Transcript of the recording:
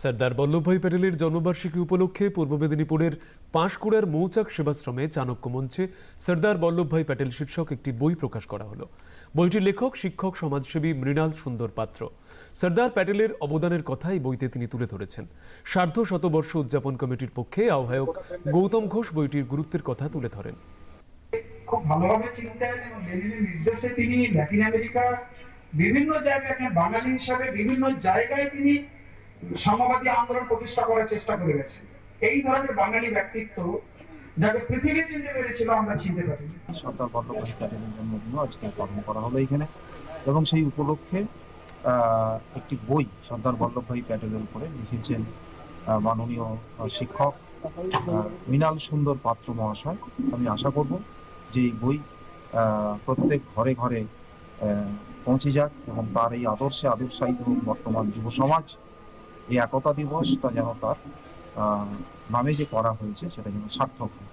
সর্দার বল্লভভাই প্যাটেলের জন্মবার্ষিকী উপলক্ষে পূর্ব মেদিনীপুরের পাঁশকুড়ার মৌচাক সেবাশ্রমে চাণক্য মঞ্চে সর্দার বল্লভভাই প্যাটেল শীর্ষক একটি বই প্রকাশ করা হলো। বইটির লেখক, শিক্ষক, সমাজসেবী মৃণাল সুন্দর পাত্র। সর্দার প্যাটেলের অবদানের কথা এই বইতে তিনি তুলে ধরেছেন। সার্ধ শতবর্ষ উদযাপন কমিটির পক্ষে আহ্বায়ক গৌতম ঘোষ বইটির গুরুত্বের কথা তুলে ধরেন। খুব ভালোভাবে নির্দেশে তিনি ল্যাটিন আমেরিকা বিভিন্ন জায়গায় বাঙালি হিসাবে বিভিন্ন জায়গায় তিনি সাম্যবাদী আন্দোলন প্রতিষ্ঠা করার চেষ্টা করে গেছেন এই ধরনের বাঙালি ব্যক্তিত্ব যাকে পৃথিবী চিনতে পেরেছিল, আমরা চিনতে পারিনি সর্দার বল্লভভাই প্যাটেলের জন্মদিনও আজকে পালন করা হলো এখানে। এবং সেই উপলক্ষে একটি বই সর্দার বল্লভভাই প্যাটেলের উপরে লিখেছেন মাননীয় শিক্ষক মৃণাল সুন্দর পাত্র মহাশয়। আমি আশা করব যে এই বই প্রত্যেক ঘরে ঘরে পৌঁছে যাক এবং তার এই আদর্শে আদর্শায়িত বর্তমান যুব সমাজ এই একতা দিবসটা যেন তার নামে যে করা হয়েছে সেটা যেন সার্থক হয়।